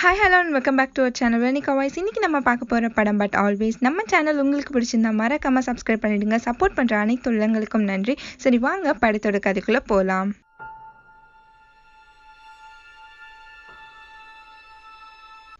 Hi hello and welcome back to our channel Venika voice இன்றைக்கி நம்ம பார்க்க போகிற படம் பட் ஆல்வேஸ் நம்ம சேனல் உங்களுக்கு பிடிச்சிருந்தா மறக்காமல் சப்ஸ்கிரைப் பண்ணிடுங்க. சப்போர்ட் பண்ணுற அனைத்து உள்ளங்களுக்கும் நன்றி. சரி வாங்க படத்தோட கதைக்குள்ளே போகலாம்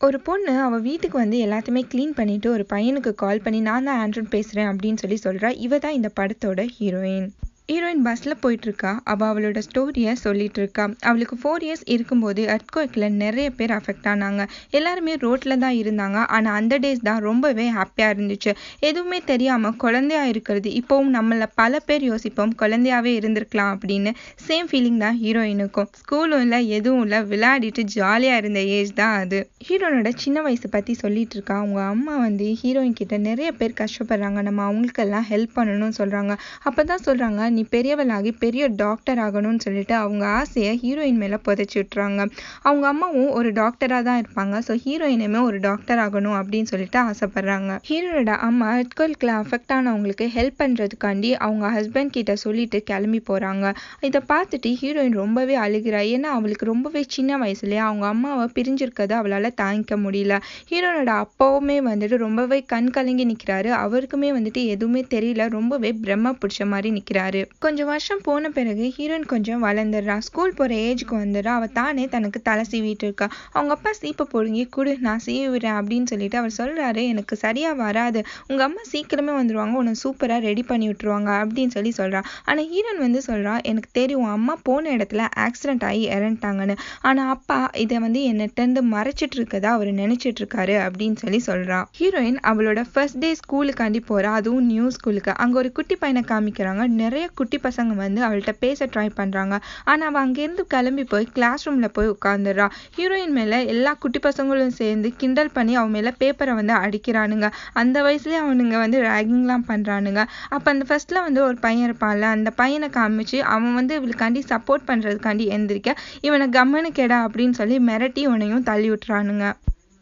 ஒரு பொண்ணு அவள் வீட்டுக்கு வந்து எல்லாத்தையுமே க்ளீன் பண்ணிவிட்டு ஒரு பையனுக்கு கால் பண்ணி நான் தான் ஆண்ட்ரன் பேசுகிறேன் அப்படின்னு சொல்லி சொல்கிறா இவ தான் இந்த படத்தோட ஹீரோயின் ஹீரோயின் பஸ்ஸில் போயிட்டுருக்கா. அவள் அவளோட ஸ்டோரியை சொல்லிட்டு இருக்கா அவளுக்கு ஃபோர் இயர்ஸ் இருக்கும்போது அட்கோக்கில் நிறைய பேர் அஃபெக்ட் ஆனாங்க. எல்லாருமே ரோட்டில் தான் இருந்தாங்க. ஆனால் அந்த டேஸ் தான் ரொம்பவே ஹாப்பியாக இருந்துச்சு. எதுவுமே தெரியாமல் குழந்தையா இருக்கிறது. இப்போவும் நம்மள பல பேர் யோசிப்போம். குழந்தையாவே இருந்திருக்கலாம் அப்படின்னு. சேம் ஃபீலிங் தான் ஹீரோயினுக்கும். ஸ்கூலும் இல்லை எதுவும் இல்லை. விளையாடிட்டு ஜாலியாக இருந்த ஏஜ் தான் அது. ஹீரோனோட சின்ன வயசை பற்றி சொல்லிட்டு இருக்கா அவங்க அம்மா வந்து ஹீரோயின் கிட்ட நிறைய பேர் கஷ்டப்படுறாங்க. நம்ம அவங்களுக்கெல்லாம் ஹெல்ப் பண்ணணும்னு சொல்கிறாங்க அப்போ தான் சொல்கிறாங்க நீ பெரியவளாகி பெரிய டாக்டர் ஆகணும்னு சொல்லிட்டு அவங்க ஆசையை ஹீரோயின் மேலே புதைச்சி விட்றாங்க அவங்க அம்மாவும் ஒரு டாக்டராக தான் இருப்பாங்க. ஸோ ஹீரோயினுமே ஒரு டாக்டர் ஆகணும் அப்படின்னு சொல்லிட்டு ஆசைப்படுறாங்க. ஹீரோனோட அம்மா எட்கோல்கில் அஃபெக்ட் ஆனவங்களுக்கு ஹெல்ப் பண்ணுறதுக்காண்டி அவங்க ஹஸ்பண்ட் கிட்ட சொல்லிட்டு கிளம்பி போகிறாங்க இதை பார்த்துட்டு ஹீரோயின் ரொம்பவே அழுகிறா. ஏன்னா அவளுக்கு ரொம்பவே சின்ன வயசுலேயே அவங்க அம்மாவை பிரிஞ்சிருக்கதை அவளால் தாங்கிக்க முடியல. ஹீரோனோட அப்பாவுமே வந்துட்டு ரொம்பவே கண் கலங்கி நிற்கிறாரு அவருக்குமே வந்துட்டு எதுவுமே தெரியல. ரொம்பவே பிரம்ம பிடிச்ச மாதிரி நிற்கிறாரு கொஞ்சம் வருஷம் போன பிறகு ஹீரோயின் கொஞ்சம் வளர்ந்துடுறா. ஸ்கூல் போகிற ஏஜுக்கு வந்துடுறா. அவள் தானே தனக்கு தலை சீவிட்டு இருக்கா. அவங்க அப்பா சீப்பை பொடுங்கி கொடு நான் சீவிடுறேன் அப்படின்னு சொல்லிட்டு அவர் சொல்கிறாரு எனக்கு சரியாக வராது. உங்கள் அம்மா சீக்கிரமே வந்துடுவாங்க உன்னை சூப்பராக ரெடி பண்ணி விட்டுருவாங்க அப்படின்னு சொல்லி சொல்கிறா ஆனால் ஹீரோன் வந்து சொல்கிறா எனக்கு தெரியும் உன் அம்மா போன இடத்துல ஆக்சிடென்ட் ஆகி இறந்துட்டாங்கன்னு. ஆனால் அப்பா இதை வந்து என்னட்டேருந்து மறைச்சிட்டு இருக்கதா அவர் நினைச்சிட்டு இருக்காரு அப்படின்னு சொல்லி சொல்கிறா ஹீரோயின் அவளோட ஃபர்ஸ்ட் டே ஸ்கூலுக்காண்டி போகிறா அதுவும் நியூ ஸ்கூலுக்கு அங்கே ஒரு குட்டி பையனை காமிக்கிறாங்க. நிறைய குட்டி பசங்க வந்து அவள்கிட்ட பேச ட்ரை பண்ணுறாங்க ஆனால் அவள் அங்கேருந்து கிளம்பி போய் கிளாஸ் ரூமில் போய் உட்காந்துடுறா ஹீரோயின் மேலே எல்லா குட்டி பசங்களும் சேர்ந்து கிண்டல் பண்ணி அவன் மேலே பேப்பரை வந்து அடிக்கிறானுங்க. அந்த வயசுலேயே அவனுங்க வந்து ரேகிங்லாம் பண்ணுறானுங்க அப்போ அந்த ஃபர்ஸ்ட்டில் வந்து ஒரு பையன் இருப்பான்ல அந்த பையனை காமிச்சு அவன் வந்து இவளுக்காண்டி சப்போர்ட் பண்ணுறதுக்காண்டி எந்திரிக்க இவனை கம்மனு கெடா அப்படின்னு சொல்லி மிரட்டி இவனையும் தள்ளி விட்டுறானுங்க.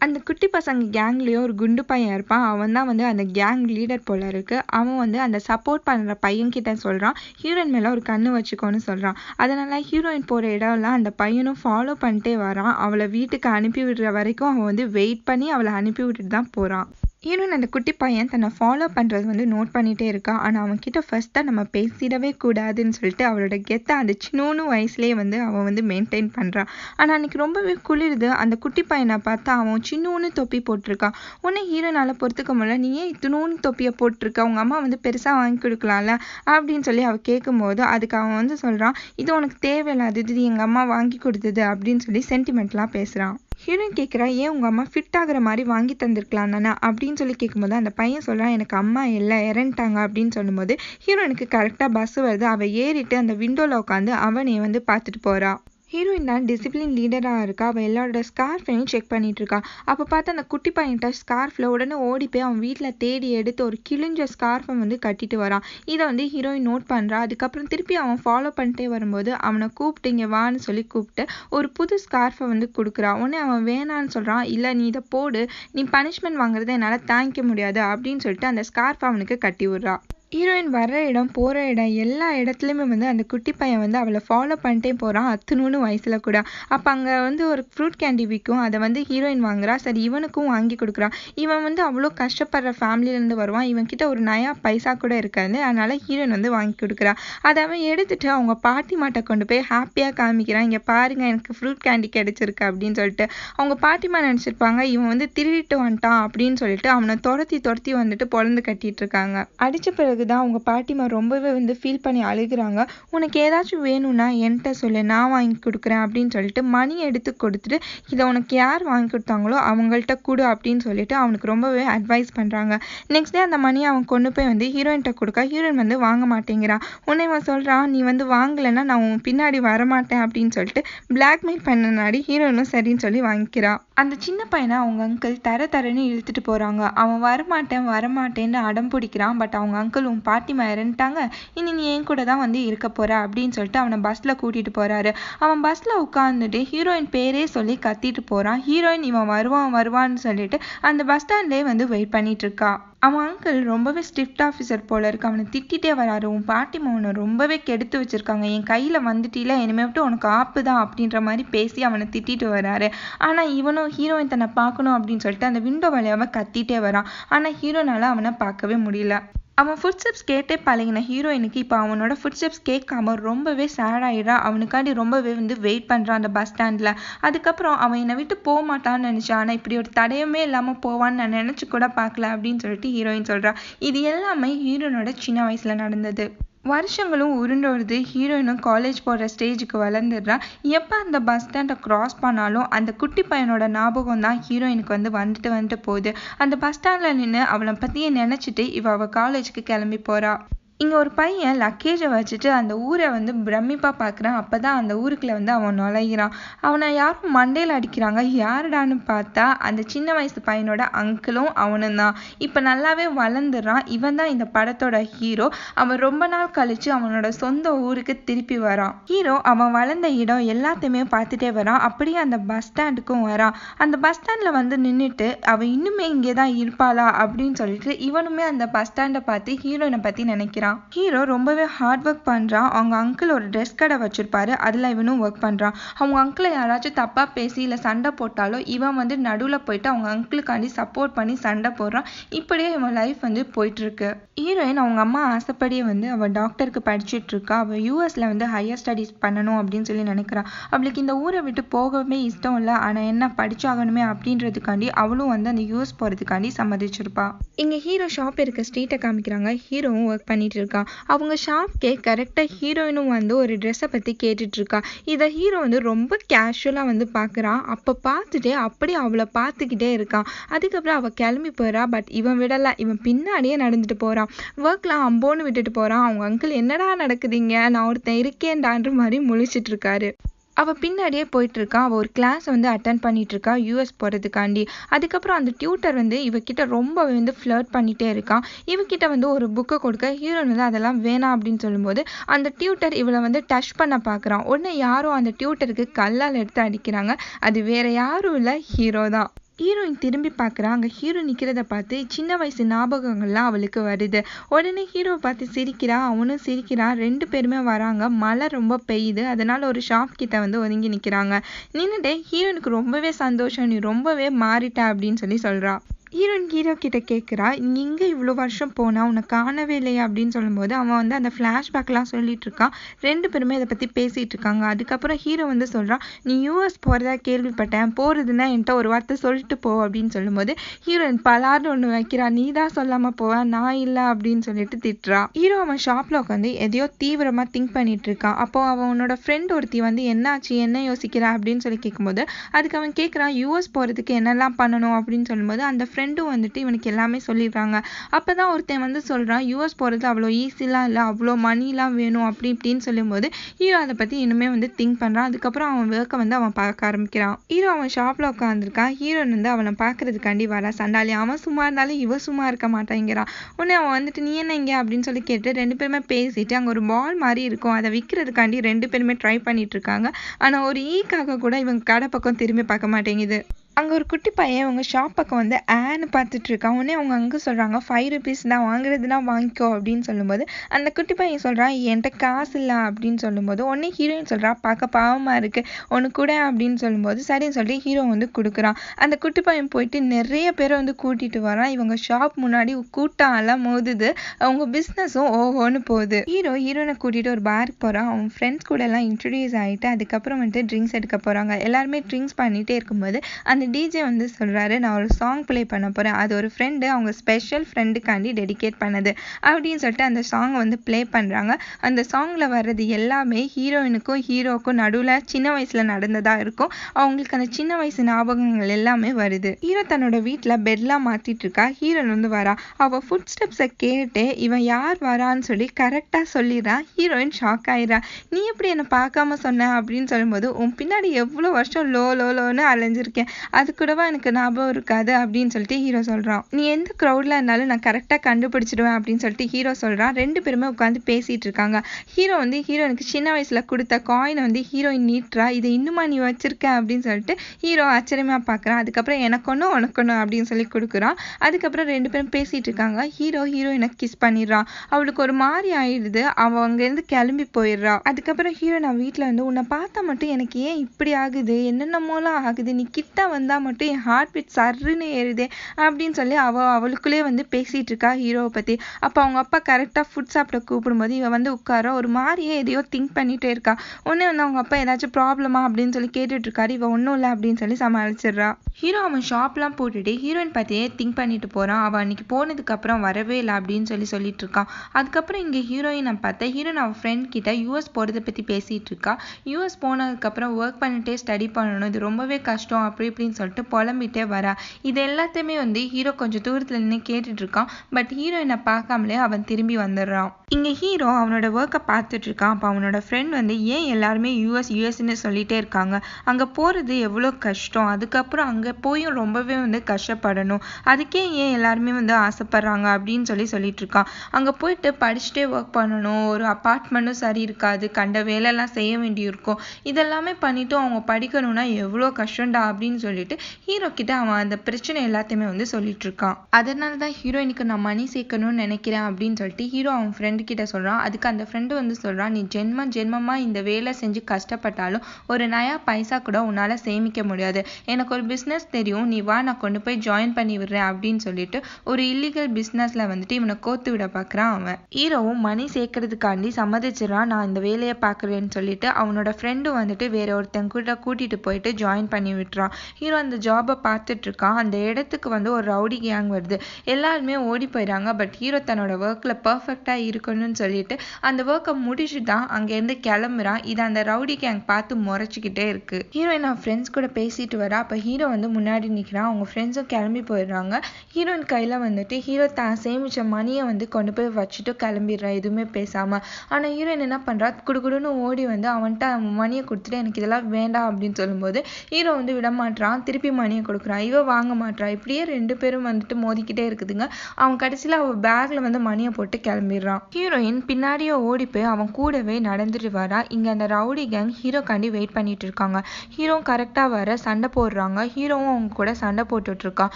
அந்த குட்டி பசங்க கேங்லேயோ ஒரு குண்டு பையன் இருப்பான். அவன் தான் வந்து அந்த கேங் லீடர் போல இருக்கு. அவன் வந்து அந்த சப்போர்ட் பண்ணுற பையன்கிட்ட சொல்கிறான் ஹீரோயின் மேலே ஒரு கண்ணு வச்சுக்கோன்னு சொல்கிறான் அதனால ஹீரோயின் போகிற இடம்லாம் அந்த பையனும் ஃபாலோ பண்ணிட்டே வரான். அவளை வீட்டுக்கு அனுப்பி விடுற வரைக்கும் அவன் வந்து வெயிட் பண்ணி அவளை அனுப்பி விட்டுட்டு தான் போகிறான் ஈவன் அந்த குட்டி பையன் தன்னை ஃபாலோ பண்ணுறது வந்து நோட் பண்ணிகிட்டே இருக்கான் ஆனால் அவன்கிட்ட ஃபஸ்ட்டாக நம்ம பேசிடவே கூடாதுன்னு சொல்லிட்டு அவளோட கெத்தை அந்த சின்னோன்னு வயசுலேயே வந்து அவன் வந்து மெயின்டைன் பண்ணுறான் ஆனால் அன்றைக்கி ரொம்பவே குளிருது. அந்த குட்டி பையனை பார்த்தா அவன் சின்னோன்னு தொப்பி போட்டிருக்கான் உன்னை ஹீரோனால் பொறுத்துக்க முடியல. நீ ஏன் இத்தினோன்னு தொப்பியை போட்டிருக்க? உங்கள் அம்மா வந்து பெருசாக வாங்கி கொடுக்கலாம்ல? அப்படின்னு சொல்லி அவள் கேட்கும்போது அதுக்கு அவன் வந்து சொல்கிறான் இது உனக்கு தேவையில்லாதது. இது எங்கள் அம்மா வாங்கி கொடுத்தது. அப்படின்னு சொல்லி சென்டிமெண்ட்லாம் பேசுகிறான் ஹீரோயின் கேட்குறா ஏன் உங்கள் அம்மா ஃபிட் ஆகிற மாதிரி வாங்கி தந்திருக்கலாம் தானே அப்படின்னு சொல்லி கேட்கும்போது அந்த பையன் சொல்கிறான் எனக்கு அம்மா இல்லை இறந்துட்டாங்க. அப்படின்னு சொல்லும்போது ஹீரோயினுக்கு கரெக்டாக பஸ் வருது. அவள் ஏறிட்டு அந்த விண்டோவில் உட்காந்து அவனையை வந்து பார்த்துட்டு போகிறா ஹீரோயின் தான் டிசிப்ளின் லீடராக இருக்கா? அவள் எல்லாரோட ஸ்கார்ஃபையும் செக் பண்ணிட்டு இருக்கா. அப்போ பார்த்து அந்த குட்டி பையன்கிட்ட ஸ்கார்ஃபில் உடனே ஓடி போய் அவன் வீட்டில் தேடி எடுத்து ஒரு கிழிஞ்ச ஸ்கார்ஃபை வந்து கட்டிட்டு வரான். இதை வந்து ஹீரோயின் நோட் பண்ணுறா அதுக்கப்புறம் திருப்பி அவன் ஃபாலோ பண்ணிட்டே வரும்போது அவனை கூப்பிட்டு இங்கே வான்னு சொல்லி கூப்பிட்டு ஒரு புது ஸ்கார்ஃபை வந்து கொடுக்குறா. உடனே அவன் வேணான்னு சொல்கிறான் இல்லை நீ இதை போடு. நீ பனிஷ்மெண்ட் வாங்குறது என்னால் தாங்கிக்க முடியாது. அப்படின்னு சொல்லிட்டு அந்த ஸ்கார்ஃபை அவனுக்கு கட்டி விட்றா. ஹீரோயின் வர்ற இடம் போகிற இடம் எல்லா இடத்துலையுமே வந்து அந்த குட்டி பையன் வந்து அவளை ஃபாலோ பண்ணிட்டே போகிறான் அத்துணுன்னு வயசில் கூட. அப்போ அங்கே வந்து ஒரு ஃப்ரூட் கேண்டி விற்கும் அதை வந்து ஹீரோயின் வாங்குறா. சரி இவனுக்கும் வாங்கி கொடுக்குறான். இவன் வந்து அவ்வளோ கஷ்டப்படுற ஃபேமிலியிலேருந்து வருவான். இவன் கிட்ட ஒரு நயா பைசா கூட இருக்காது. அதனால ஹீரோயின் வந்து வாங்கி கொடுக்குறா. அதை அவன் எடுத்துட்டு அவங்க பாட்டி மாட்டை கொண்டு போய் ஹாப்பியாக காமிக்கிறான். இங்கே பாருங்க எனக்கு ஃப்ரூட் கேண்டி கிடைச்சிருக்கு அப்படின்னு சொல்லிட்டு. அவங்க பாட்டிமா நினச்சிருப்பாங்க. இவன் வந்து திருடிட்டு வந்துட்டான் அப்படின்னு சொல்லிட்டு அவனை துரத்தி துரத்தி வந்துட்டு பொழந்து கட்டிட்டு இருக்காங்க. அடித்த பிறகு தான் அவங்க பாட்டிமா ரொம்பவே வந்து ஃபீல் பண்ணி அழுகுறாங்க. உனக்கு ஏதாச்சும் வேணும்னா என்கிட்ட சொல்லு நான் வாங்கி கொடுக்குறேன் அப்படின்னு சொல்லிட்டு மணி எடுத்து கொடுத்துட்டு இதை உனக்கு யார் வாங்கி கொடுத்தாங்களோ அவங்கள்ட்ட கொடு அப்படின்னு சொல்லிட்டு அவனுக்கு ரொம்பவே அட்வைஸ் பண்ணுறாங்க நெக்ஸ்ட் டே அந்த மணியை அவன் கொண்டு போய் வந்து ஹீரோயின்கிட்ட கொடுக்க. ஹீரோயின் வந்து வாங்க மாட்டேங்கிறான் உன்னை இவன் சொல்கிறான் நீ வந்து வாங்கலைன்னா நான் உன் பின்னாடி வரமாட்டேன் அப்படின்னு சொல்லிட்டு பிளாக்மெயில் பண்ணனாடி ஹீரோயினும் சரின்னு சொல்லி வாங்கிக்கிறான் அந்த சின்ன பையனை அவங்க அங்கிள் தர தரன்னு இழுத்துட்டு போகிறாங்க அவன் வரமாட்டேன் வரமாட்டேன்னு அடம் பிடிக்கிறான். பட் அவங்க அங்கிள் அங்கிள் உன் பாட்டிமா இறந்துட்டாங்க இனி நீ என் கூட தான் வந்து இருக்க போற அப்படின்னு சொல்லிட்டு அவனை பஸ்ல கூட்டிட்டு போறாரு. அவன் பஸ்ல உட்காந்துட்டு ஹீரோயின் பேரே சொல்லி கத்திட்டு போறான். ஹீரோயின் இவன் வருவான் வருவான்னு சொல்லிட்டு அந்த பஸ் ஸ்டாண்ட்லேயே வந்து வெயிட் பண்ணிட்டு இருக்கா. அவன் அங்கிள் ரொம்பவே ஸ்டிஃப்ட் ஆஃபீஸர் போல இருக்கு. அவனை திட்டிகிட்டே வராரு. உன் பாட்டி மவனை ரொம்பவே கெடுத்து வச்சிருக்காங்க. என் கையில் வந்துட்டீல இனிமேட்டு உனக்கு ஆப்பு தான் அப்படின்ற மாதிரி பேசி அவனை திட்டிட்டு வராரு. ஆனால் இவனும் ஹீரோயின் தன்னை பார்க்கணும் அப்படின்னு சொல்லிட்டு அந்த விண்டோ வழியாவை கத்திட்டே வரான். ஆனால் ஹீரோனால அவனை பார்க்கவே முடியல. அவன் ஃபுட் ஸ்டெப்ஸ் கேட்டே பழகின ஹீரோயினுக்கு இப்போ அவனோட ஃபுட் ஸ்டெப்ஸ் கேட்காம ரொம்பவே சேட் அவனுக்காண்டி ரொம்பவே வந்து வெயிட் பண்ணுறான் அந்த பஸ் ஸ்டாண்டில் அதுக்கப்புறம் அவன் என்னை விட்டு போக மாட்டான்னு நினச்சான். ஆனால் இப்படி ஒரு தடையுமே இல்லாமல் போவான்னு நான் நினச்சி கூட பார்க்கல அப்படின்னு சொல்லிட்டு ஹீரோயின் சொல்கிறா இது எல்லாமே ஹீரோனோட சின்ன வயசில் நடந்தது. வருஷங்களும் உருண்டோடுது ஹீரோயினும் காலேஜ் போகிற ஸ்டேஜுக்கு வளர்ந்துடுறா. எப்போ அந்த பஸ் ஸ்டாண்டை க்ராஸ் பண்ணாலும் அந்த குட்டி பையனோட ஞாபகம் தான் ஹீரோயினுக்கு வந்து வந்துட்டு வந்துட்டு போகுது. அந்த பஸ் ஸ்டாண்டில் நின்று அவளை பற்றியே நினச்சிட்டு இவள் அவள் காலேஜுக்கு கிளம்பி போகிறா இங்கே ஒரு பையன் லக்கேஜை வச்சுட்டு அந்த ஊரை வந்து பிரமிப்பாக பார்க்குறான். அப்போ தான் அந்த ஊருக்குள்ளே வந்து அவன் நுழைகிறான் அவனை யாரும் மண்டையில் அடிக்கிறாங்க. யாருடான்னு பார்த்தா அந்த சின்ன வயசு பையனோட அங்கிளும் அவனும் தான் இப்போ நல்லாவே வளர்ந்துடுறான். இவன் தான் இந்த படத்தோட ஹீரோ அவன் ரொம்ப நாள் கழிச்சு அவனோட சொந்த ஊருக்கு திருப்பி வரான். ஹீரோ அவன் வளர்ந்த இடம் எல்லாத்தையுமே பார்த்துட்டே வரான். அப்படியே அந்த பஸ் ஸ்டாண்டுக்கும் வரான். அந்த பஸ் ஸ்டாண்டில் வந்து நின்றுட்டு அவன் இன்னுமே இங்கே தான் இருப்பாளா? அப்படின்னு சொல்லிட்டு இவனுமே அந்த பஸ் ஸ்டாண்டை பார்த்து ஹீரோயினை பற்றி நினைக்கிறான். பண்ணுறான் ஹீரோ ரொம்பவே ஹார்ட் ஒர்க் பண்ணுறான் அவங்க அங்கிள் ஒரு ட்ரெஸ் கடை வச்சிருப்பாரு. அதில் இவனும் ஒர்க் பண்ணுறான் அவங்க அங்கிளை யாராச்சும் தப்பாக பேசி இல்லை சண்டை போட்டாலோ இவன் வந்து நடுவில் போயிட்டு அவங்க அங்கிளுக்காண்டி சப்போர்ட் பண்ணி சண்டை போடுறான். இப்படியே இவன் லைஃப் வந்து போயிட்டுருக்கு. ஹீரோயின் அவங்க அம்மா ஆசைப்படியே வந்து அவள் டாக்டருக்கு படிச்சுட்டு இருக்கா. அவள் யூஎஸில் வந்து ஹையர் ஸ்டடீஸ் பண்ணணும் அப்படின்னு சொல்லி நினைக்கிறான் அவளுக்கு இந்த ஊரை விட்டு போகவே இஷ்டம் இல்லை. ஆனால் என்ன படிச்சாகணுமே அப்படின்றதுக்காண்டி அவளும் வந்து அந்த யூஎஸ் போகிறதுக்காண்டி சம்மதிச்சிருப்பா. இங்கே ஹீரோ ஷாப் இருக்க ஸ்ட்ரீட்டை காமிக்கிறாங்க. ஹீரோவும் ஒர்க் பண்ணிட்டு இருக்கா அவங்க ஷாப்கே கரெக்டாக ஹீரோயினும் வந்து ஒரு ட்ரெஸ்ஸை பற்றி கேட்டுட்டு இருக்கா இதை ஹீரோ வந்து ரொம்ப கேஷுவலாக வந்து பார்க்குறான் அப்போ பார்த்துட்டே அப்படியே அவளை பார்த்துக்கிட்டே இருக்கான் அதுக்கப்புறம் அவள் கிளம்பி போகிறா பட் இவன் விடலை. இவன் பின்னாடியே நடந்துட்டு போகிறான் ஒர்க்லாம் அம்போன்னு விட்டுட்டு போகிறான் அவங்க அங்கிள் என்னடா நடக்குதுங்க? நான் ஒருத்தன் இருக்கேன்டான்ற மாதிரி முழிச்சிட்டு இருக்காரு அவள் பின்னாடியே போயிட்டு இருக்கா அவள் ஒரு கிளாஸ் வந்து அட்டன் பண்ணிட்டு இருக்கா யூஎஸ் போகிறதுக்காண்டி அதுக்கப்புறம் அந்த டியூட்டர் வந்து இவகிட்ட ரொம்ப வந்து ஃப்ளர்ட் பண்ணிட்டே இருக்கான் இவகிட்ட வந்து ஒரு புக்கை கொடுக்க ஹீரோன் வந்து அதெல்லாம் வேணாம் அப்படின்னு சொல்லும்போது அந்த டியூட்டர் இவளை வந்து டச் பண்ண பார்க்குறான் உடனே யாரும் அந்த டியூட்டருக்கு கல்லால் எடுத்து அடிக்கிறாங்க. அது வேற யாரும் இல்லை ஹீரோ தான். ஹீரோயின் திரும்பி பார்க்குறா. அங்கே ஹீரோ நிற்கிறத பார்த்து சின்ன வயசு ஞாபகங்கள்லாம் அவளுக்கு வருது. உடனே ஹீரோவை பார்த்து சிரிக்கிறா. அவனும் சிரிக்கிறான் ரெண்டு பேருமே வராங்க. மழை ரொம்ப பெய்யுது. அதனால் ஒரு ஷாப் கிட்ட வந்து ஒதுங்கி நிற்கிறாங்க நின்றுட்டு ஹீரோனுக்கு ரொம்பவே சந்தோஷம். நீ ரொம்பவே மாறிட்ட அப்படின்னு சொல்லி சொல்கிறா ஹீரோயின் ஹீரோ கிட்ட கேட்குறா நீ இங்கே இவ்வளோ வருஷம் போனா உன்னை காணவே இல்லையா? அப்படின்னு சொல்லும்போது அவன் வந்து அந்த ஃப்ளாஷ்பேக்லாம் சொல்லிட்டு இருக்கான் ரெண்டு பேருமே இதை பற்றி பேசிகிட்டு இருக்காங்க. அதுக்கப்புறம் ஹீரோ வந்து சொல்கிறான் நீ யூஎஸ் போகிறதா கேள்விப்பட்டேன். போகிறதுன்னா என்கிட்ட ஒரு வார்த்தை சொல்லிட்டு போ அப்படின்னு சொல்லும்போது ஹீரோயின் பலார்னு ஒன்று வைக்கிறா நீ தான் சொல்லாமல் போவேன் நான் இல்லை அப்படின்னு சொல்லிட்டு திட்டுறா. ஹீரோ அவன் ஷாப்பில் உட்காந்து எதையோ தீவிரமாக திங்க் பண்ணிட்டு இருக்கான் அப்போ அவனோட ஃப்ரெண்ட் ஒருத்தி வந்து என்னாச்சு? என்ன யோசிக்கிறா? அப்படின்னு சொல்லி கேட்கும்போது அதுக்கு அவன் கேட்குறான் யூஎஸ் போகிறதுக்கு என்னெல்லாம் பண்ணணும்? அப்படின்னு சொல்லும்போது அந்த ஃப்ரெண்டும் வந்துட்டு இவனுக்கு எல்லாமே சொல்லிடுறாங்க. அப்போ தான் ஒருத்தன் வந்து சொல்கிறான் யூஎஸ் போகிறது அவ்வளோ ஈஸிலாம் இல்லை அவ்வளோ மணிலாம் வேணும் அப்படி இப்படின்னு சொல்லும்போது ஹீரோ அதை பற்றி இன்னுமே வந்து திங்க் பண்ணுறான் அதுக்கப்புறம் அவன் ஒர்க்கை வந்து அவன் பார்க்க ஆரம்பிக்கிறான். ஹீரோ அவன் ஷாப்பில் உட்காந்துருக்கான் ஹீரோன் வந்து அவனை பார்க்கறதுக்காண்டி வரா. சண்டாளி அவன் சும்மா இருந்தாலும் இவன் சும்மா இருக்க மாட்டேங்கிறான். உடனே அவன் வந்துட்டு நீ என்ன இங்கே? அப்படின்னு சொல்லி கேட்டு ரெண்டு பேருமே பேசிட்டு அங்கே ஒரு பால் மாதிரி இருக்கும். அதை விற்கிறதுக்காண்டி ரெண்டு பேருமே ட்ரை பண்ணிட்டு இருக்காங்க. ஆனால் ஒரு ஈக்காக கூட இவங்க கடை பக்கம் திரும்பி பார்க்க மாட்டேங்குது. அங்கே ஒரு குட்டி பையன் அவங்க ஷாப் பக்கம் வந்து ஏன்னு பார்த்துட்டு இருக்கான். உடனே அவங்க அங்கே சொல்கிறாங்க ஃபைவ் ருபீஸ் தான் வாங்குறதுனா வாங்கிக்கோ அப்படின்னு சொல்லும்போது அந்த குட்டி பையன் சொல்கிறான் என்கிட்ட காசு இல்லை அப்படின்னு சொல்லும்போது உடனே ஹீரோயின் சொல்கிறா பார்க்க பாவமாக இருக்குது ஒன்று கூட அப்படின்னு சொல்லும்போது சரின்னு சொல்லி ஹீரோ வந்து கொடுக்குறான். அந்த குட்டி பையன் போயிட்டு நிறைய பேரை வந்து கூட்டிகிட்டு வரான். இவங்க ஷாப் முன்னாடி கூட்டம் எல்லாம் மோதுது அவங்க பிஸ்னஸும் ஓஹோன்னு போகுது. ஹீரோ ஹீரோனை கூட்டிகிட்டு ஒரு பாருக்கு போகிறான் அவன் ஃப்ரெண்ட்ஸ் கூட எல்லாம் இன்ட்ரடியூஸ் ஆகிட்டு அதுக்கப்புறம் வந்துட்டு ட்ரிங்க்ஸ் எடுக்க போகிறாங்க எல்லாருமே ட்ரிங்க்ஸ் பண்ணிகிட்டே இருக்கும்போது அந்த டிஜே வந்து சொல்கிறாரு நான் ஒரு சாங் ப்ளே பண்ண போகிறேன் அது ஒரு ஃப்ரெண்டு அவங்க ஸ்பெஷல் ஃப்ரெண்டுக்காண்டி டெடிகேட் பண்ணது. அப்படின்னு சொல்லிட்டு அந்த சாங்கை வந்து ப்ளே பண்ணுறாங்க அந்த சாங்கில் வர்றது எல்லாமே ஹீரோயினுக்கும் ஹீரோக்கும் நடுவில் சின்ன வயசில் நடந்ததாக இருக்கும். அவங்களுக்கு அந்த சின்ன வயசு ஞாபகங்கள் எல்லாமே வருது. ஹீரோ தன்னோட வீட்டில் பெட்லாம் மாற்றிட்டு இருக்கா? ஹீரோன் வந்து வரா. அவள் ஃபுட் ஸ்டெப்ஸை கேட்டு இவன் யார் வரான்னு சொல்லி கரெக்டாக சொல்லிடுறா ஹீரோயின் ஷாக் ஆயிடுறா நீ எப்படி என்னை பார்க்காம சொன்ன? அப்படின்னு சொல்லும்போது உன் பின்னாடி எவ்வளோ வருஷம் லோ லோ லோன்னு அலைஞ்சிருக்கேன். அது கூடவா எனக்கு ஞாபகம் இருக்காது அப்படின்னு சொல்லிட்டு ஹீரோ சொல்கிறான் நீ எந்த க்ரௌடில் இருந்தாலும் நான் கரெக்டாக கண்டுபிடிச்சிடுவேன் அப்படின்னு சொல்லிட்டு ஹீரோ சொல்கிறான் ரெண்டு பேருமே உட்காந்து பேசிகிட்டு இருக்காங்க. ஹீரோ வந்து ஹீரோனுக்கு சின்ன வயசில் கொடுத்த காயினை வந்து ஹீரோயின் நீட்டுறா. இதை இன்னுமா நீ வச்சிருக்க அப்படின்னு சொல்லிட்டு ஹீரோ ஆச்சரியமாக பார்க்குறான். அதுக்கப்புறம் எனக்கொன்னும் உனக்கொன்னும் அப்படின்னு சொல்லி கொடுக்குறான். அதுக்கப்புறம் ரெண்டு பேரும் பேசிகிட்டு இருக்காங்க. ஹீரோ ஹீரோயினை கிஸ் பண்ணிடுறான். அவளுக்கு ஒரு மாதிரி ஆயிடுது. அவள் அங்கேருந்து கிளம்பி போயிடுறா. அதுக்கப்புறம் ஹீரோ நான் வீட்டில் வந்து உன்னை பார்த்தா மட்டும் எனக்கு ஏன் இப்படி ஆகுது? என்னென்னமோலாம் ஆகுது? நீ கிட்ட வந்தால் மட்டும் என் ஹார்ட் பீட் சர்ருன்னு ஏறுதே அப்படின்னு சொல்லி அவள் அவளுக்குள்ளே வந்து பேசிகிட்டு இருக்கா ஹீரோவை பற்றி அப்போ அவங்க அப்பா கரெக்டாக ஃபுட் சாப்பிட கூப்பிடும்போது இவ வந்து உட்கார ஒரு மாதிரியே எதையோ திங்க் பண்ணிகிட்டே இருக்கா. ஒன்று வந்து அவங்க அப்பா ஏதாச்சும் ப்ராப்ளமா அப்படின்னு சொல்லி கேட்டுட்டு இருக்காரு. இவன் ஒன்றும் இல்லை அப்படின்னு சொல்லி சமாளிச்சிடுறா. ஹீரோ அவன் ஷாப்லாம் போட்டுட்டு ஹீரோயின் பற்றியே திங்க் பண்ணிட்டு போகிறான் அவள் அன்னைக்கு போனதுக்கப்புறம் வரவே இல்லை அப்படின்னு சொல்லி சொல்லிட்டு இருக்கான் அதுக்கப்புறம் இங்கே ஹீரோயினை பார்த்தா ஹீரோயின் அவன் ஃப்ரெண்ட் கிட்ட யூஎஸ் போகிறத பற்றி பேசிகிட்டு இருக்கா. யூஎஸ் போனதுக்கப்புறம் ஒர்க் பண்ணிட்டே ஸ்டடி பண்ணணும். இது ரொம்பவே கஷ்டம். அப்படி இப்படின்னு சொல்லிட்டு புலம்பிட்டே வரா. இது எல்லாத்தையுமே வந்து ஹீரோ கொஞ்சம் தூரத்தில் நின்று கேட்டுட்டு இருக்கான் பட் ஹீரோயினை பார்க்காமலே அவன் திரும்பி வந்துடுறான். இங்கே ஹீரோ அவனோட ஒர்க்கை பார்த்துட்டு இருக்கான் அப்போ அவனோட ஃப்ரெண்ட் வந்து ஏன் எல்லாருமே யூஎஸ் யூஎஸ்ன்னு சொல்லிட்டே இருக்காங்க? அங்கே போகிறது எவ்வளோ கஷ்டம்? அதுக்கப்புறம் அங்கே போயும் ரொம்பவே வந்து கஷ்டப்படணும். அதுக்கே ஏன் எல்லாருமே வந்து ஆசைப்படுறாங்க அப்படின்னு சொல்லி சொல்லிட்டு இருக்கான் அங்கே போயிட்டு படிச்சுட்டே ஒர்க் பண்ணணும். ஒரு அப்பார்ட்மெண்ட்டும் சரி இருக்காது. கண்ட வேலைலாம் செய்ய வேண்டியிருக்கும். இதெல்லாமே பண்ணிட்டு அவங்க படிக்கணும்னா எவ்வளோ கஷ்டம்டா அப்படின்னு சொல்லிட்டு ஹீரோ கிட்ட அவன் அந்த பிரச்சனை எல்லாத்தையுமே வந்து சொல்லிட்டு இருக்கான் அதனால தான் ஹீரோயினுக்கு நான் மணி சேர்க்கணும்னு நினைக்கிறேன் அப்படின்னு சொல்லிட்டு ஹீரோ அவன் ஃப்ரெண்டு கிட்ட சொல்றான். அதுக்கு அந்த ஃப்ரெண்டு வந்து சொல்றான் நீ ஜென்ம ஜென்மமா இந்த வேலை செஞ்சு கஷ்டப்பட்டாலும் ஒரு நயா பைசா கூட உன்னால சேமிக்க முடியாது. எனக்கு ஒரு பிஸ்னஸ் தெரியும். நீ வா நான் கொண்டு போய் ஜாயின் பண்ணி விடுறேன் அப்படின்னு சொல்லிட்டு ஒரு இல்லீகல் பிஸ்னஸ்ல வந்துட்டு இவனை கோத்து விட பார்க்குறான் அவன். ஹீரோவும் மணி சேர்க்கறதுக்காண்டி சம்மதிச்சிடறான். நான் இந்த வேலையை பார்க்குறேன்னு சொல்லிட்டு அவனோட ஃப்ரெண்டு வந்துட்டு வேற ஒருத்தன் கூட கூட்டிட்டு போயிட்டு ஜாயின் பண்ணி விட்டுறான். ஹீரோ அந்த ஜாபை பார்த்துட்டு இருக்கான் அந்த இடத்துக்கு வந்து ஒரு ரவுடி கேங் வருது. எல்லாருமே ஓடி போயிடுறாங்க பட் ஹீரோ தன்னோட ஒர்க்கில் பர்ஃபெக்டாக இருக்கணும்னு சொல்லிட்டு அந்த ஒர்க்கை முடிச்சு தான் அங்கேருந்து கிளம்புறான். இதை அந்த ரவுடி கேங் பார்த்து முறைச்சிக்கிட்டே இருக்கு. ஹீரோயின் அவன் ஃப்ரெண்ட்ஸ் கூட பேசிட்டு வரா அப்போ ஹீரோ வந்து முன்னாடி நிற்கிறான் அவங்க ஃப்ரெண்ட்ஸும் கிளம்பி போயிடுறாங்க. ஹீரோயின் கையில் வந்துட்டு ஹீரோ தான் சேமிச்ச மணியை வந்து கொண்டு போய் வச்சுட்டு கிளம்பிடுறான் எதுவுமே பேசாமல் ஆனால் ஹீரோயின் என்ன பண்ணுறா குடுகுடுன்னு ஓடி வந்து அவன்கிட்ட மணியை கொடுத்துட்டு எனக்கு இதெல்லாம் வேண்டாம் அப்படின்னு சொல்லும்போது ஹீரோ வந்து விட கொடுக்குறான் திருப்பி மணியை கொடுக்குறான் இவ வாங்க மாட்றா. இப்படியே ரெண்டு பேரும் வந்துட்டு மோதிக்கிட்டே இருக்குதுங்க. அவன் கடைசியில் அவள் பேக்ல வந்து மணியை போட்டு கிளம்பிடுறான் ஹீரோயின் பின்னாடியே ஓடி போய் அவன் கூடவே நடந்துட்டு வரா. இங்கே அந்த ரவுடி கேங் ஹீரோக்காண்டி வெயிட் பண்ணிட்டு இருக்காங்க. ஹீரோ கரெக்டாக வர சண்டை போடுறாங்க. ஹீரோவும் அவங்க கூட சண்டை போட்டுட்டு இருக்கான்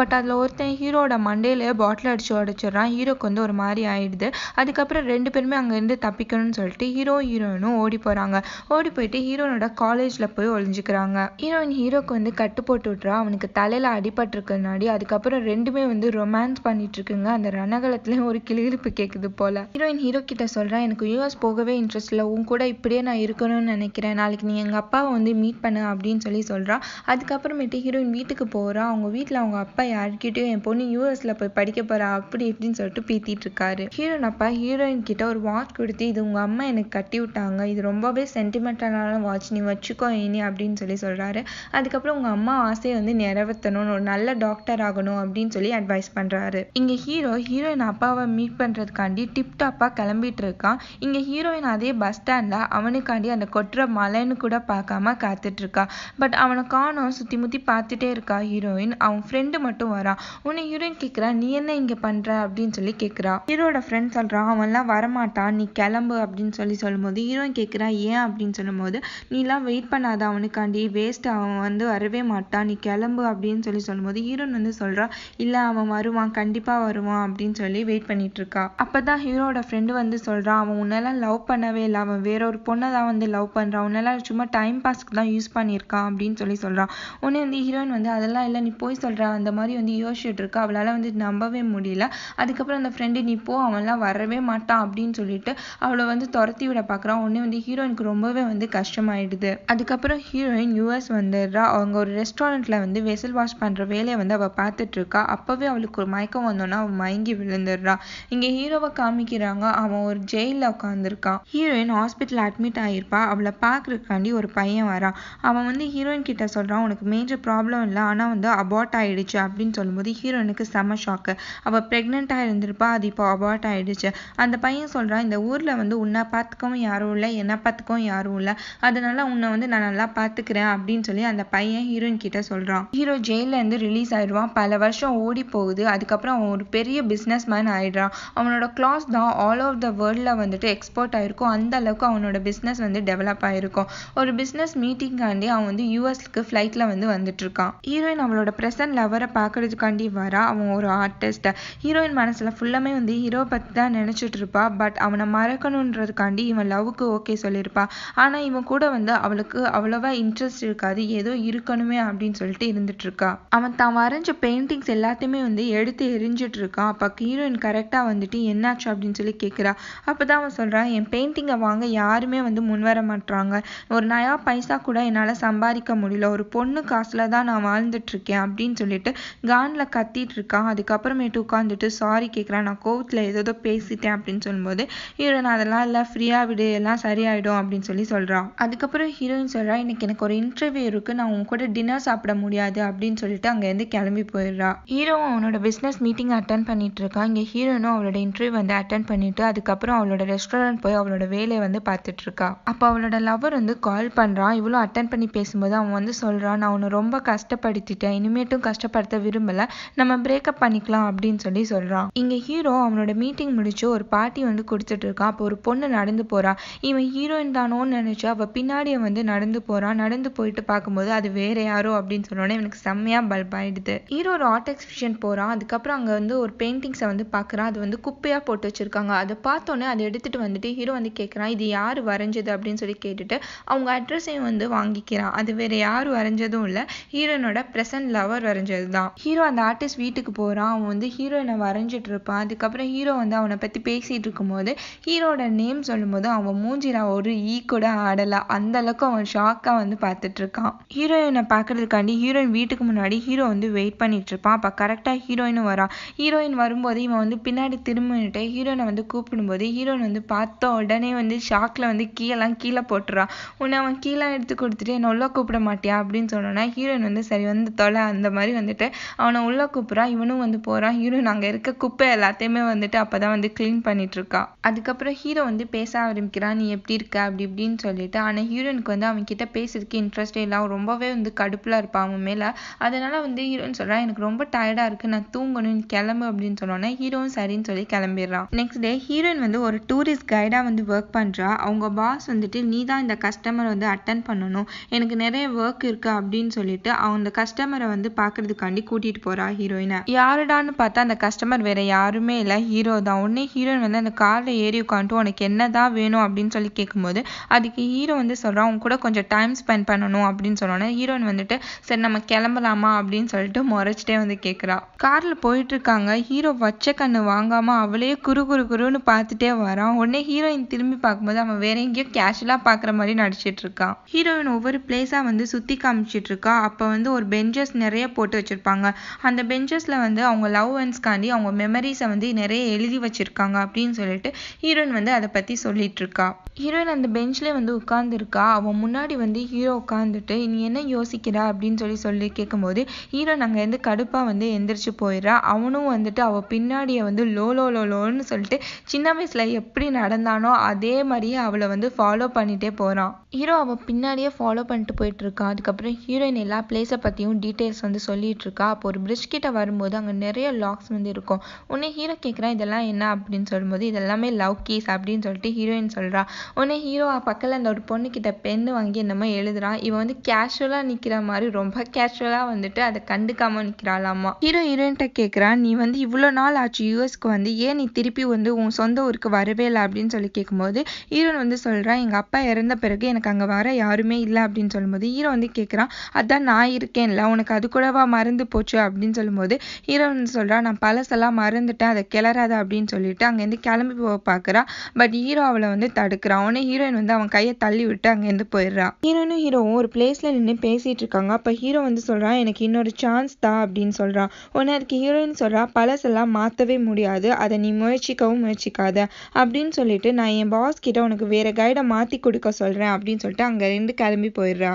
பட் அதில் ஒருத்தன் ஹீரோட மண்டையில் பாட்டில் அடிச்சு உடைச்சிடுறான். ஹீரோக்கு வந்து ஒரு மாதிரி ஆயிடுது. அதுக்கப்புறம் ரெண்டு பேருமே அங்கேருந்து தப்பிக்கணும்னு சொல்லிட்டு ஹீரோ ஹீரோயினும் ஓடி போகிறாங்க ஓடி போயிட்டு ஹீரோனோட காலேஜில் போய் ஒழிஞ்சுக்கிறாங்க ஹீரோயின் ஹீரோக்கு வந்து கட்டு போட்டு விட்றா அவனுக்கு தலையில் அடிபட்டிருக்கனாடி அதுக்கப்புறம் ரெண்டுமே வந்து ரொமான்ஸ் பண்ணிட்டு இருக்குங்க அந்த ரணகலத்துலேயும் ஒரு கிளிகிழிப்பு கேட்குது போல. ஹீரோயின் ஹீரோ கிட்ட சொல்றா எனக்கு யூஎஸ் போகவே இன்ட்ரெஸ்ட் இல்லை. உன் கூட இப்படியே நான் இருக்கணும்னு நினைக்கிறேன். நாளைக்கு நீ எங்கள் அப்பாவை வந்து மீட் பண்ணு அப்படின்னு சொல்லி சொல்கிறா அதுக்கப்புறமேட்டு ஹீரோயின் வீட்டுக்கு போகிறா அவங்க வீட்டில் அவங்க அப்பா யார்கிட்டயும் என் பொண்ணு யூஎஸ்ல போய் படிக்க போறா. அப்படி இப்படின்னு சொல்லிட்டு பீத்திட்டு இருக்காரு ஹீரோயின் அப்பா ஹீரோயின் கிட்ட ஒரு வாட்ச் கொடுத்து இது உங்க அம்மா எனக்கு கட்டி விட்டாங்க. இது ரொம்பவே சென்டிமெண்டலான வாட்ச் நீ வச்சுக்கோ இனி அப்படின்னு சொல்லி சொல்றாரு. அதுக்கப்புறம் உங்க அம்மா ஆசையை வந்து நிறைவேற்றணும் ஒரு நல்ல டாக்டர் ஆகணும் அப்படின்னு சொல்லி அட்வைஸ் பண்றாரு. இங்க ஹீரோ ஹீரோயின் அப்பாவை மீட் பண்றதுக்காண்டி டிப் டாப்பா கிளம்பிட்டு இருக்கான். இங்க ஹீரோயின் அதே பஸ் ஸ்டாண்ட்ல அவனுக்காண்டி அந்த கொட்டுற மலைன்னு கூட பார்க்காம காத்துட்டு இருக்கா. பட் அவனை காணும் சுத்தி முத்தி பார்த்துட்டே இருக்கா ஹீரோயின் அவன் ஃப்ரெண்டு மட்டும் வரான். உன்னை ஹீரோயின் கேட்குறா நீ என்ன இங்க பண்ற அப்படின்னு சொல்லி கேட்குறா ஹீரோட ஃப்ரெண்ட் சொல்றான் அவன்லாம் வரமாட்டான் நீ கிளம்பு அப்படின்னு சொல்லி சொல்லும்போது ஹீரோயின் கேட்குறா ஏன்? அப்படின்னு சொல்லும்போது நீலாம் வெயிட் பண்ணாத அவனுக்காண்டி வேஸ்ட் அவன் வந்து வரவே மாட்டான். நீ கிளம்பு அப்படின்னு சொல்லி சொல்லும்போது ஹீரோன் வந்து சொல்றா இல்ல அவன் வருவான் கண்டிப்பா வருவான் அப்படின்னு சொல்லி வெயிட் பண்ணிட்டு இருக்கா. அப்பதான் ஹீரோட ஃப்ரெண்டு வந்து சொல்றான் அவன் உன்னெல்லாம் லவ் பண்ணவே இல்லை அவன் வேற ஒரு பொண்ணை தான் வந்து லவ் பண்றான் உன்னெல்லாம் சும்மா டைம் பாஸ்க்கு தான் யூஸ் பண்ணியிருக்கான் அப்படின்னு சொல்லி சொல்றான் உடனே வந்து ஹீரோயின் வந்து அதெல்லாம் இல்லை நீ போய் சொல்ற அந்த மாதிரி வந்து யோசிச்சுட்டு இருக்கா அவளால வந்து நம்பவே முடியல அதுக்கப்புறம் அந்த ஃப்ரெண்டு நீ போ அவன்லாம் வரவே மாட்டான் அப்படின்னு சொல்லிட்டு அவளை வந்து துரத்தி விட பார்க்குறான் உடனே வந்து ஹீரோயினுக்கு ரொம்பவே வந்து கஷ்டமாயிடுது. அதுக்கப்புறம் ஹீரோயின் யூஎஸ் வந்துடுறா. அவங்க ஒரு ரெஸ்ட் ரெஸ்டாரண்ட்டில் வந்து வெசல் வாஷ் பண்ணுற வேலையை வந்து அவள் பார்த்துட்ருக்கா அப்போவே அவளுக்கு ஒரு மயக்கம் வந்தோன்னா அவள் மயங்கி விழுந்துடுறா. இங்கே ஹீரோவை காமிக்கிறாங்க. அவன் ஒரு ஜெயிலில் உட்காந்துருக்கான் ஹீரோயின் ஹாஸ்பிட்டல் அட்மிட் ஆயிருப்பா. அவளை பார்க்குறக்காண்டி ஒரு பையன் வரான் அவன் வந்து ஹீரோயின் கிட்ட சொல்கிறான் உனக்கு மேஜர் ப்ராப்ளம் இல்லை. ஆனால் வந்து அபார்ட் ஆகிடுச்சு அப்படின்னு சொல்லும்போது ஹீரோயினுக்கு செம ஷாக்கு அவள் ப்ரெக்னெண்ட்டாக இருந்திருப்பா. அது இப்போ அபார்ட் ஆகிடுச்சு அந்த பையன் சொல்கிறான் இந்த ஊரில் வந்து உன்னை பார்த்துக்கவும் யாரும் இல்லை. என்னை பார்த்துக்கவும் யாரும் இல்லை. அதனால உன்னை வந்து நான் நல்லா பார்த்துக்கிறேன். அப்படின்னு சொல்லி அந்த பையன் ஹீரோயின் கிட்ட சொல்கிறான் ஹீரோ ஜெயிலேருந்து ரிலீஸ் ஆயிடுவான். பல வருஷம் ஓடி போகுது. அதுக்கப்புறம் அவன் ஒரு பெரிய பிஸ்னஸ் மேன் ஆயிடுறான். அவனோட கிளாஸ் தான் ஆல் ஓவர் த வேர்ல்டில் வந்துட்டு எக்ஸ்போர்ட் ஆயிருக்கும். அந்த அளவுக்கு அவனோட பிஸ்னஸ் வந்து டெவலப் ஆயிருக்கும். ஒரு பிஸ்னஸ் மீட்டிங்காண்டி அவன் வந்து யூஎஸ்க்கு ஃப்ளைட்டில் வந்து வந்துட்டு இருக்கான் ஹீரோயின் அவளோட ப்ரெசன்ட் லவரை பார்க்கறதுக்காண்டி வரா. அவன் ஒரு ஆர்டிஸ்ட் ஹீரோயின் மனசில் ஃபுல்லாமே வந்து ஹீரோ பற்றி தான் நினச்சிட்டு இருப்பா. பட் அவனை மறக்கணுன்றதுக்காண்டி இவன் லவ்வுக்கு ஓகே சொல்லியிருப்பா. ஆனால் இவன் கூட வந்து அவளுக்கு அவ்வளோவா இன்ட்ரெஸ்ட் இருக்காது. ஏதோ இருக்கணுமே அப்படின்னு சொல்லிட்டு இருந்துட்டு இருக்கா அவன் தான் வரைஞ்ச பெயிண்டிங்ஸ் எல்லாத்தையுமே வந்து எடுத்து எரிஞ்சிட்டு இருக்கான் அப்போ ஹீரோயின் கரெக்டாக வந்துட்டு என்னாச்சு அப்படின்னு சொல்லி கேட்குறா அப்போ தான் அவன் சொல்கிறான் என் பெயிண்டிங்கை வாங்க யாருமே வந்து முன்வர மாட்றாங்க. ஒரு நயா பைசா கூட என்னால் சம்பாதிக்க முடியல. ஒரு பொண்ணு காசில் தான் நான் வாழ்ந்துட்டு இருக்கேன் அப்படின்னு சொல்லிட்டு கானில் கத்திட்டு இருக்கான் அதுக்கப்புறமேட்டு உட்காந்துட்டு சாரி கேட்குறான் நான் கோவத்தில் ஏதோ பேசிட்டேன். அப்படின்னு சொல்லும்போது ஹீரோயின் அதெல்லாம் எல்லாம் ஃப்ரீயாக விடு எல்லாம் சரியாயிடும். அப்படின்னு சொல்லி சொல்கிறான் அதுக்கப்புறம் ஹீரோயின் சொல்கிறா இன்னைக்கு எனக்கு ஒரு இன்டர்வியூ இருக்குது நான் உன் கூட டின்னர் சாப்பிட முடியாது அப்படின்னு சொல்லிட்டு அங்கேருந்து கிளம்பி போயிடுறா. ஹீரோவும் அவனோட பிஸ்னஸ் மீட்டிங் அட்டன் பண்ணிட்டு இருக்கான். இங்கே ஹீரோனும் அவளோட இன்டர்வியூ வந்து அட்டன் பண்ணிட்டு அதுக்கப்புறம் அவளோட ரெஸ்டாரண்ட் போய் அவளோட வேலையை வந்து பார்த்துட்டு இருக்கா. அப்போ அவளோட லவர் வந்து கால் பண்ணுறான் இவ்வளோ அட்டன் பண்ணி பேசும்போது அவன் வந்து சொல்கிறான் நான் உன்னை ரொம்ப கஷ்டப்படுத்திட்டேன். இனிமேட்டும் கஷ்டப்படுத்த விரும்பலை. நம்ம பிரேக்கப் பண்ணிக்கலாம் அப்படின்னு சொல்லி சொல்கிறான் இங்கே ஹீரோ அவனோட மீட்டிங் முடிச்சு ஒரு பாட்டி வந்து கொடுத்துட்டு இருக்கான். அப்போ ஒரு பொண்ணு நடந்து போறா. இவன் ஹீரோயின் தானோன்னு நினைச்சு அவ பின்னாடியே வந்து நடந்து போறான் நடந்து போயிட்டு பார்க்கும்போது அது வேற வரும் அப்படின்னு சொன்னோடனே எனக்கு செம்மையா பல்ப் ஆயிடுது. ஹீரோ ஒரு ஆர்ட் எக்ஸிபிஷன் போறான். அதுக்கப்புறம் அங்க வந்து ஒரு பெயிண்டிங்ஸை வந்து பார்க்குறான் அது வந்து குப்பையா போட்டு வச்சிருக்காங்க. அதை பார்த்தோன்னே அதை எடுத்துட்டு வந்துட்டு ஹீரோ வந்து கேட்கறான் இது யாரு வரைஞ்சது? அப்படின்னு சொல்லி கேட்டுட்டு அவங்க அட்ரஸையும் வந்து வாங்கிக்கிறான். அது வேற யாரு வரைஞ்சதும் இல்ல. ஹீரோனோட பிரசன்ட் லவர் வரைஞ்சது தான் ஹீரோ அந்த ஆர்டிஸ்ட் வீட்டுக்கு போறான். அவன் வந்து ஹீரோயினை வரைஞ்சிட்டு இருப்பான். அதுக்கப்புறம் ஹீரோ வந்து அவனை பத்தி பேசிட்டு இருக்கும்போது ஹீரோட நேம் சொல்லும்போது அவன் மூஞ்சில ஒரு ஈ கூட ஆடல. அந்த அளவுக்கு அவன் ஷாக்கா வந்து பார்த்துட்டு இருக்கான். ஹீரோயினை பார்க்கறதுக்காண்டி ஹீரோயின் வீட்டுக்கு முன்னாடி ஹீரோ வந்து வெயிட் பண்ணிட்டு இருப்பான் அப்போ கரெக்டாக ஹீரோயினும் வரா. ஹீரோயின் வரும்போது இவன் வந்து பின்னாடி திரும்பிட்டு ஹீரோயினை வந்து கூப்பிடும்போது ஹீரோயின் வந்து பார்த்த உடனே வந்து ஷாக்ல வந்து கீழெல்லாம் கீழே போட்டுறான் உன்னை அவன் கீழே எடுத்து கொடுத்துட்டு என்ன உள்ள கூப்பிட மாட்டியா? அப்படின்னு சொன்னோன்னா ஹீரோயின் வந்து சரி வந்து தொலை. அந்த மாதிரி வந்துட்டு அவனை உள்ள கூப்பிட்றான் இவனும் வந்து போறான் ஹீரோயின் அங்கே இருக்க குப்பை எல்லாத்தையுமே வந்துட்டு அப்பதான் வந்து க்ளீன் பண்ணிட்டு இருக்கா அதுக்கப்புறம் ஹீரோ வந்து பேச ஆரம்பிக்கிறான் நீ எப்படி இருக்க? அப்படி இப்படின்னு சொல்லிட்டு. ஆனால் ஹீரோயினுக்கு வந்து அவன் கிட்ட பேசுறதுக்கு இன்ட்ரெஸ்டே இல்லை. அவன் ரொம்பவே வந்து கடுப்பு கடுப்பில் இருப்பான் அவன் மேலே. அதனால வந்து ஹீரோன்னு சொல்கிறான் எனக்கு ரொம்ப டயர்டா இருக்கு. நான் தூங்கணும். நீ கிளம்பு. அப்படின்னு சொன்னோன்னே ஹீரோவும் சரின்னு சொல்லி கிளம்பிடுறான். நெக்ஸ்ட் டே ஹீரோயின் வந்து ஒரு டூரிஸ்ட் கைடாக வந்து ஒர்க் பண்றா. அவங்க பாஸ் வந்துட்டு நீ தான் இந்த கஸ்டமரை வந்து அட்டன் பண்ணணும். எனக்கு நிறைய ஒர்க் இருக்கு. அப்படின்னு சொல்லிட்டு அவன் அந்த கஸ்டமரை வந்து பார்க்கறதுக்காண்டி கூட்டிட்டு போறா ஹீரோயினை. யாருடான்னு பார்த்தா அந்த கஸ்டமர் வேற யாருமே இல்லை. ஹீரோ தான். உடனே ஹீரோயின் வந்து அந்த காரில் ஏறி உட்காந்துட்டு உனக்கு என்னதான் வேணும்? அப்படின்னு சொல்லி கேட்கும்போது அதுக்கு ஹீரோ வந்து சொல்றான் உன் கூட கொஞ்சம் டைம் ஸ்பெண்ட் பண்ணணும். அப்படின்னு சொன்னோன்னே ஹீரோயின் வந்துட்டு சரி நம்ம கிளம்பலாமா? அப்படின்னு சொல்லிட்டு முறைச்சிட்டே வந்து கேட்குறா கார்ல போயிட்டு இருக்காங்க ஹீரோ வச்ச கண்ணு வாங்காம அவளே குறு குறு குருன்னு பார்த்துட்டே வரான் உடனே ஹீரோயின் திரும்பி பார்க்கும்போது அவன் வேற எங்கேயோ கேஷுவலா பாக்குற மாதிரி நடிச்சிட்டு இருக்கான் ஹீரோயின் ஒவ்வொரு பிளேஸா வந்து சுத்தி காமிச்சிட்டு இருக்கா. அப்ப வந்து ஒரு பெஞ்சஸ் நிறைய போட்டு வச்சிருப்பாங்க. அந்த பெஞ்சஸ்ல வந்து அவங்க லவ் அண்ட்ஸ்காண்டி அவங்க மெமரிஸை வந்து நிறைய எழுதி வச்சிருக்காங்க அப்படின்னு சொல்லிட்டு ஹீரோயின் வந்து அதை பத்தி சொல்லிட்டு இருக்கா. ஹீரோயின் அந்த பெஞ்ச்லேயே வந்து உட்கார்ந்துருக்கா. அவன் முன்னாடி வந்து ஹீரோ உட்காந்துட்டு நீ என்ன யோசிக்கிறா? அப்படின்னு சொல்லி சொல்லி கேட்கும்போது ஹீரோயின் அங்கேருந்து கடுப்பாக வந்து எந்திரிச்சு போயிடுறா. அவனும் வந்துட்டு அவள் பின்னாடியே வந்து லோ லோ லோ லோன்னு சொல்லிட்டு சின்ன வயசுல எப்படி நடந்தானோ அதே மாதிரியே அவளை வந்து ஃபாலோ பண்ணிட்டே போகிறான் ஹீரோ அவள் பின்னாடியே ஃபாலோ பண்ணிட்டு போயிட்டு இருக்கான் அதுக்கப்புறம் ஹீரோயின் எல்லா பிளேஸை பற்றியும் டீட்டெயில்ஸ் வந்து சொல்லிட்டு இருக்கா அப்போ ஒரு பிரிட்ஜ் கிட்ட வரும்போது அங்கே நிறைய லாக்ஸ் வந்து இருக்கும். உடனே ஹீரோ கேட்குறான் இதெல்லாம் என்ன? அப்படின்னு சொல்லும்போது இதெல்லாமே லவ் கீஸ் அப்படின்னு சொல்லிட்டு ஹீரோயின் சொல்கிறா உடனே ஹீரோ பக்கத்தில் அந்த ஒரு பொண்ணு கிட்ட வாங்கி என்னமோ எழுதுறான் இவன் வந்து கேஷுவலாக நிற்கிற மாதிரி ரொம்ப கேஷுவலா வந்துட்டு அதை கண்டுக்காம நிக்கிறாளாமா ஹீரோ ஹீரோயின்ட்ட கேக்குறான் நீ வந்து இவ்வளவு நாள் ஆச்சு யூஎஸ்க்கு வந்து ஏன் நீ திருப்பி வந்து உன் சொந்த ஊருக்கு வரவே இல்லை? அப்படின்னு சொல்லி கேட்கும்போது ஹீரோயின் வந்து சொல்றான் எங்க அப்பா இறந்த பிறகு எனக்கு அங்க வர யாருமே இல்லை. அப்படின்னு சொல்லும்போது ஹீரோ வந்து கேக்குறான் அதான் நான் இருக்கேன்ல உனக்கு அது கூடவா மறந்து போச்சு? அப்படின்னு சொல்லும்போது ஹீரோ வந்து சொல்றா நான் பழசெல்லாம் மறந்துட்டேன் அதை கிளறாத அப்படின்னு சொல்லிட்டு அங்கேருந்து கிளம்பி போக பாக்குறா. பட் ஹீரோ அவளை வந்து தடுக்கிறான் உடனே ஹீரோயின் வந்து அவன் கையை தள்ளி விட்டு அங்கேருந்து போயிடுறா. ஹீரோனும் ஹீரோவும் ஒரு பிளேஸ்ல நின்று பேசிட்டு இருக்காங்க. அப்ப ஹீரோ வந்து சொல்றான் எனக்கு இன்னொரு சான்ஸ் தான் அப்படின்னு சொல்றான் உடனே அதுக்கு ஹீரோயின் சொல்றா பழசெல்லாம் மாத்தவே முடியாது. அதை நீ முயற்சிக்கவும் முயற்சிக்காத அப்படின்னு சொல்லிட்டு நான் என் பாஸ் கிட்ட உனக்கு வேற கைடை மாத்தி கொடுக்க சொல்றேன் அப்படின்னு சொல்லிட்டு அங்க இருந்து கிளம்பி போயிடுறா.